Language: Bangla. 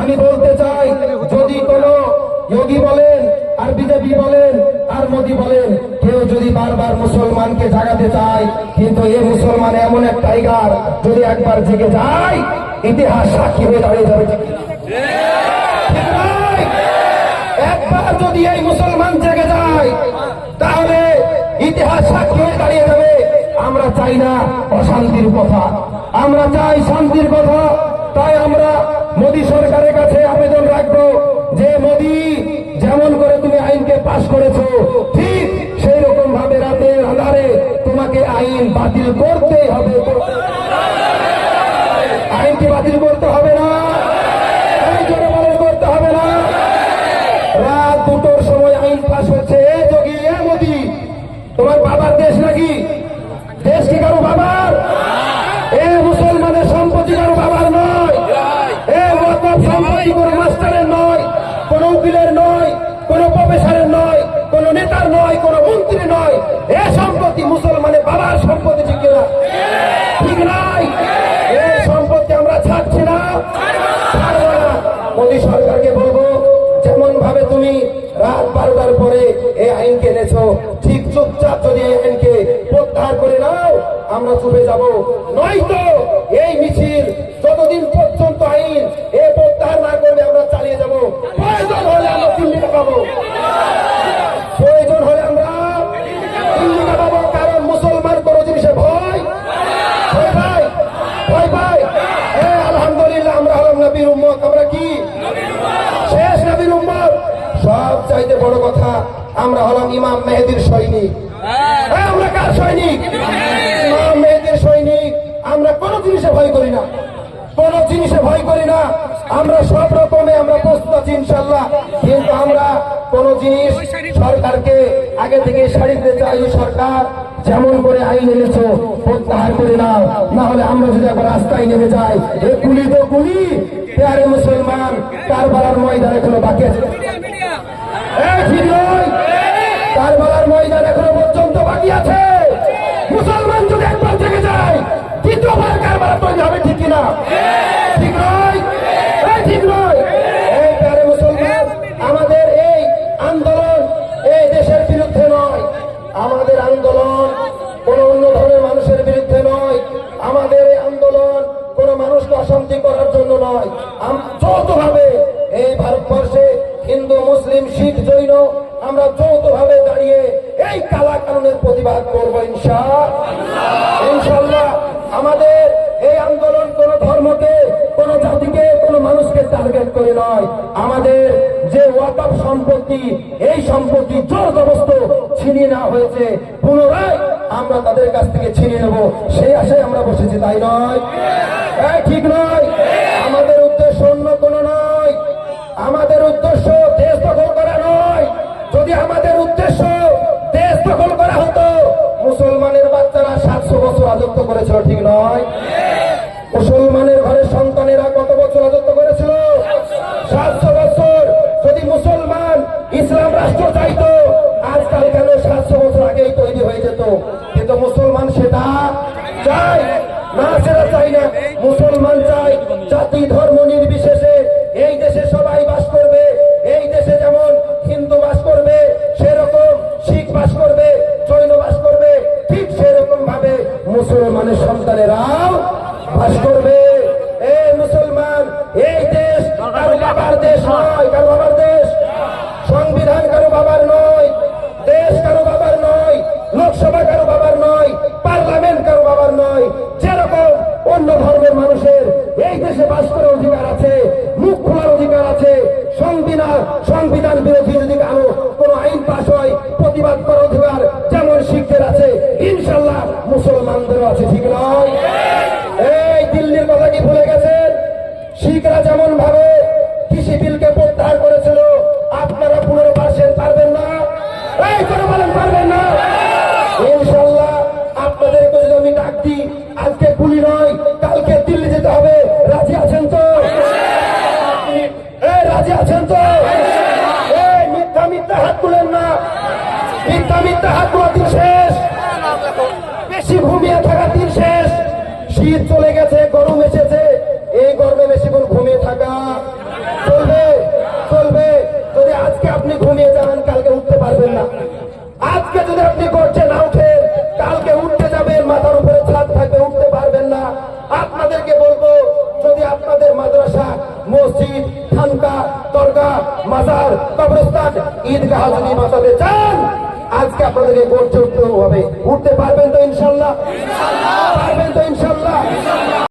আমি বলতে চাই, যদি কোনো যোগী বলেন, আর বিজেপি বলেন, আর মোদী বলেন, কেউ যদি বারবার মুসলমানকে জাগাতে চায়, কিন্তু এই মুসলমান এমন এক টাইগার যদি একবার জেগে যায়, ইতিহাস সাক্ষী হয়ে দাঁড়িয়ে যাবে? একবার যদি এই মুসলমান জেগে যায়, তাহলে ইতিহাস সাক্ষী হয়ে দাঁড়িয়ে যাবে। আমরা চাই না অশান্তির কথা। আমরা চাই শান্তির কথা। তাই আমরা মোদী সরকারের কাছে আবেদন রাখব যে, মোদী, যেমন করে তুমি আইনকে পাশ করেছ, ঠিক সেই রকম ভাবে রাতের আধারে তোমাকে আইন বাতিল করতেই হবে। আইনকে বাতিল করতে হবে না? করতে হবে না? রাত দুটোর সময় আইন পাশ হচ্ছে। যোগী, এ মোদী, তোমার বাবার দেশ নাকি? নয়, কোন মন্ত্রী নয়, এ সম্পত্তি মুসলমানের বাবার সম্পত্তি, ঠিক কিনা? ঠিক নাই? এই সম্পত্তি আমরা ছাড়ছি না। না। মোদী সরকারকে বলব যেমন ভাবে তুমি রাত বারোটার পরে এই আইনকে এনেছো, ঠিক চুপচাপ যদি এই আইনকে প্রত্যাহার করে নাও, আমরা চুপে যাব। নয়তো এই মিছিল যতদিন পর্যন্ত আইন এ প্রত্যাহার না করবে, আমরা চালিয়ে যাব। প্রয়োজন হলে আমরা দিল্লিতে পাবো। নবীর উম্মত আমরা কি? শেষ নবীর উম্মত। সব চাইতে বড় কথা আমরা হলাম ইমাম মেহেদির সৈনিক। আমরা কার সৈনিক? ইমাম মেহেদির। সৈনিক। আমরা কোন জিনিসে ভয় করি না। কোন জিনিসে ভয় করি না। আমরা সব রকমে আমরা প্রস্তুত আছি ইনশাল্লাহ কিন্তু আমরা কোন জিনিস সরকারকে আগে থেকে সারি দিতে চাই সরকার যেমন করে আইন এনেছো, প্রত্যাহার করে নাও। না হলে আমরা যদি একবার রাস্তায় নেমে যাই, এ গুলি তো গুলি। পেয়ারে মুসলমান, কারবালার ময়দান এখনও বাকি আছে? ময়দান এখনও পর্যন্ত বাকি আছে। মুসলমান যদি একবার থেকে যায়, দ্বিতীয়বার কারবালা তৈরি হবে, ঠিক কিনা? ঠিক নয়। ঠিক নয়। এই মুসলমান, আমাদের এই আন্দোলন এই দেশের বিরুদ্ধে নয়। আমাদের আন্দোলন আমরা দাঁড়িয়ে এই প্রতিবাদ ধর্মকে, কোন করে নয়। আমাদের যে সম্পত্তি, এই সম্পত্তি ছিনিয়ে হয়েছে আমরা তাদের কাছ থেকে ছিনিয়ে নেব। সেই আশায় আমরা বসেছি, তাই নয়। ঠিক নয়। মুসলমানের সন্তানেরাও বাস করবে। এ মুসলমান, এই দেশ কারও বাবার দেশ নয়, কারও বাবার দেশ। সংবিধান কারও বাবার নয়, দেশ কারও বাবার নয়, লোকসভা কারও বাবার নয়, পার্লামেন্ট কারও বাবার নয়। যেরকম অন্য ধর্মের মানুষের এই দেশে বাস করার অধিকার আছে, মুখ খোলার অধিকার আছে, সংবিধান সংবিধান শিখরা যেমন ভাবে কৃষি বিলকে প্রত্যাহার করেছিল, আপনারা পুনরো পার্সেন্ট পারবেন পারবেন না? আছেন তো? মিথ্যা হাত না। হাত শেষ। বেশি থাকা দিন শেষ। শীত চলে গেছে, গরম এসেছে থাকা চলবে চলবে। যদি আজকে আপনি ঘুমিয়ে যান, কালকে উঠতে পারবেন না। আজকে যদি আপনি করছে না উঠে কালকে উঠতে যাবেন, মাথার উপরে ছাদ থাকবে, উঠতে পারবেন না। আপনাদেরকে বলব, যদি আপনাদের মাদ্রাসা, মসজিদ, খানকা দরগা মাজার, কবরস্থান, ঈদগাহ যদি বাঁচাতে চান, আজকে আপনাদেরকে করতে উঠতে হবে। উঠতে পারবেন তো ইনশাল্লাহ? পারবেন তো ইনশাল্লাহ?